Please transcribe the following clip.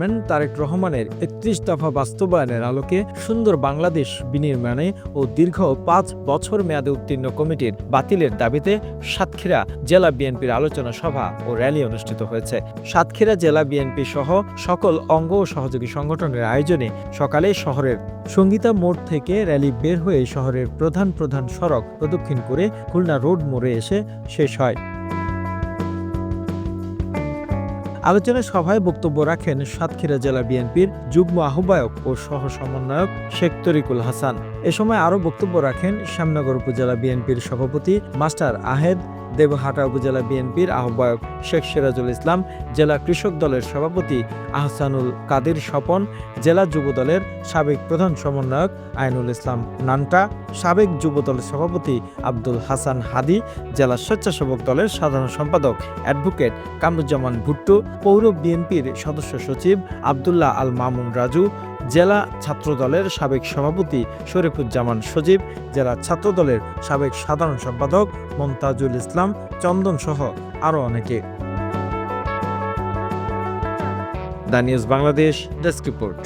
Chairman Tarique রহমানের একত্রিশ দফা বাস্তবায়নের আলোকে সুন্দর বাংলাদেশ বিনির্মাণে ও দীর্ঘ পাঁচ বছর মেয়াদে উত্তীর্ণ কমিটির বাতিলের দাবিতে সাতক্ষীরা জেলা বিএনপির আলোচনা সভা ও র্যালি অনুষ্ঠিত হয়েছে। সাতক্ষীরা জেলা বিএনপি সহ সকল অঙ্গ ও সহযোগী সংগঠনের আয়োজনে সকালে শহরের সঙ্গীতা মোড় থেকে র্যালি বের হয়ে শহরের প্রধান প্রধান সড়ক প্রদক্ষিণ করে খুলনা রোড মোড়ে এসে শেষ হয়। আলোচনা সভায় বক্তব্য রাখেন সাতক্ষীরা জেলা বিএনপির যুগ্ম আহ্বায়ক ও সহ সমন্বয়ক শেখ তরিকুল হাসান। এ সময় আরও বক্তব্য রাখেন শ্যামনগর উপজেলা বিএনপির সভাপতি মাস্টার আহেদ দেবহাটা উপজেলা বিএনপির আহ্বায়ক শেখ সিরাজুল ইসলাম, জেলা কৃষক দলের সভাপতি আহসানুল কাদের স্বপন, জেলা যুব দলের সাবেক প্রধান সমন্বয়ক আইনুল ইসলাম নান্টা, সাবেক যুব দলের সভাপতি আব্দুল হাসান হাদি, জেলা স্বেচ্ছাসেবক দলের সাধারণ সম্পাদক অ্যাডভোকেট কামরুজ্জামান ভুট্টু, পৌর বিএনপির সদস্য সচিব আবদুল্লাহ আল মামুন রাজু, জেলা ছাত্র দলের সাবেক সভাপতি শরীফুজ্জামান সজীব, জেলা ছাত্র দলের সাবেক সাধারণ সম্পাদক মমতাজুল ইসলাম চন্দন সহ আরও অনেকে। The news Bangladesh desk report.